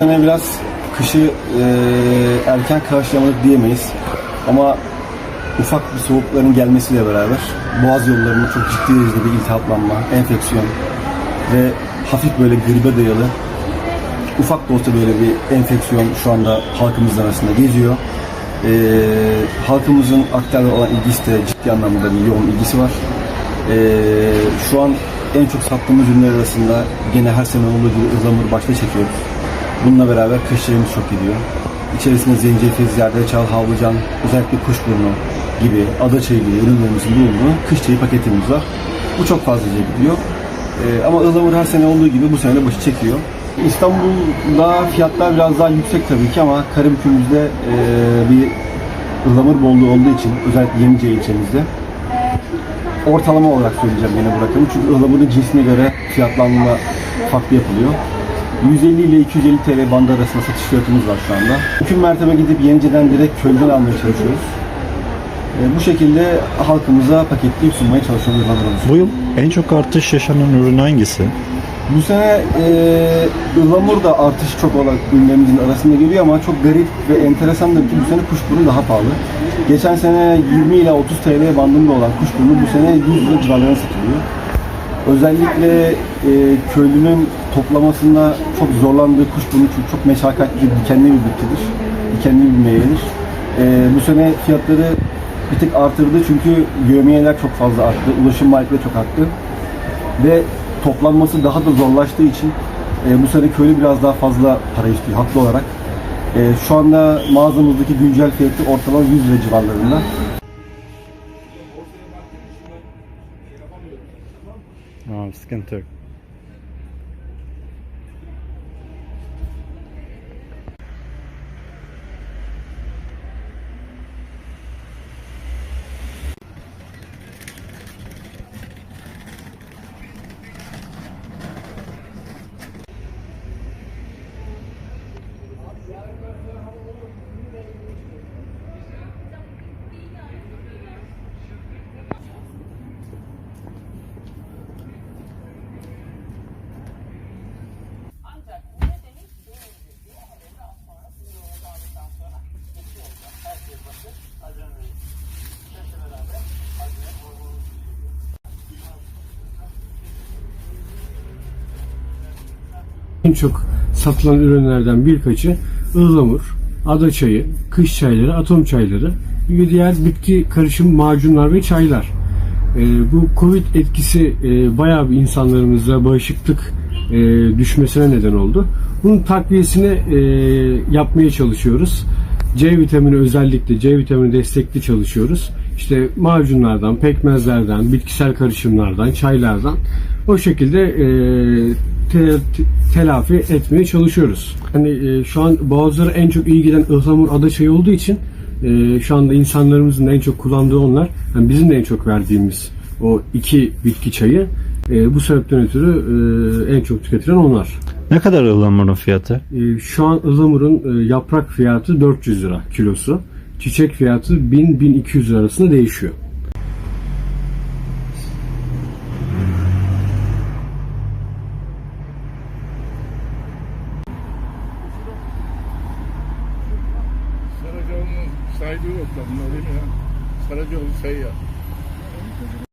Yani biraz kışı e, erken karşılamadık diyemeyiz. Ama ufak bir soğukların gelmesiyle beraber boğaz yollarında çok ciddi derecede bir iltihaplanma, enfeksiyon ve hafif böyle gribe dayalı ufak da olsa böyle bir enfeksiyon şu anda halkımız arasında geziyor. Ee, halkımızın aktarla olan ilgisi de ciddi anlamda bir yoğun ilgisi var. Ee, şu an en çok sattığımız ürünler arasında gene her sene olduğu gibi ıhlamur başta çekiyoruz. Bununla beraber kışçayımız çok gidiyor. İçerisinde zencefil, zerdeçal, havlucan, özellikle kuşburnu gibi adaçayı gibi ürünlerimizin bulunduğu kışçayı paketimiz var. Bu çok fazlaca gidiyor. Ee, ama ıhlamur her sene olduğu gibi bu sene de başı çekiyor. İstanbul'da fiyatlar biraz daha yüksek tabii ki ama Karabük'ümüzde e, bir ıhlamur bolluğu olduğu için özellikle Yenice ilçemizde ortalama olarak söyleyeceğim yine bu rakamı. Çünkü ıhlamurun cinsine göre fiyatlanma farklı yapılıyor. 150 ile 250 TL bandı arasında satış fiyatımız var şu anda. Mümkün mertebe gidip Yenice'den direkt köyden almaya çalışıyoruz. E, bu şekilde halkımıza paketleyip sunmaya çalışıyoruz ıhlamurumuzu. Bu yıl en çok artış yaşanan ürün hangisi? Bu sene e, ıhlamur da artış çok olarak ürünlerimizin arasında geliyor ama çok garip ve enteresan da ki bu sene kuşburnu daha pahalı. Geçen sene 20 ile 30 TL bandında olan kuşburnu bu sene 100 lira civarlarına satılıyor. Özellikle e, köylünün toplamasında çok zorlandığı kuşburnu çünkü çok meşakkatli, dikenli bir bitkidir. Dikenli bir meyvedir. E, bu sene fiyatları bir tık artırdı çünkü yövmiyeler çok fazla arttı, ulaşım maliyetleri çok arttı ve toplanması daha da zorlaştığı için e, bu sene köylü biraz daha fazla para istiyor haklı olarak. E, şu anda mağazamızdaki güncel fiyatı ortalama 100 lira civarlarında. Aa, sıkıntı yok. En çok satılan ürünlerden birkaçı ıhlamur, ada çayı, kış çayları, atom çayları gibi diğer bitki karışım macunlar ve çaylar. Ee, bu Covid etkisi e, bayağı bir insanlarımızda bağışıklık e, düşmesine neden oldu. Bunun takviyesini e, yapmaya çalışıyoruz. C vitamini özellikle C vitamini destekli çalışıyoruz. İşte macunlardan, pekmezlerden, bitkisel karışımlardan, çaylardan o şekilde e, te- te- telafi etmeye çalışıyoruz. Hani e, şu an boğazlara en çok iyi giden ıhlamur ada çayı olduğu için e, şu anda insanlarımızın en çok kullandığı onlar. Yani bizim de en çok verdiğimiz o iki bitki çayı e, bu sebepten ötürü e, en çok tüketilen onlar. Ne kadar ıhlamurun fiyatı? E, şu an ıhlamurun e, yaprak fiyatı 400 lira kilosu. Çiçek fiyatı 1000-1200 lira arasında değişiyor. Saracoğlu'nun saydığı bunlar değil mi ya? Saracoğlu sayıyor.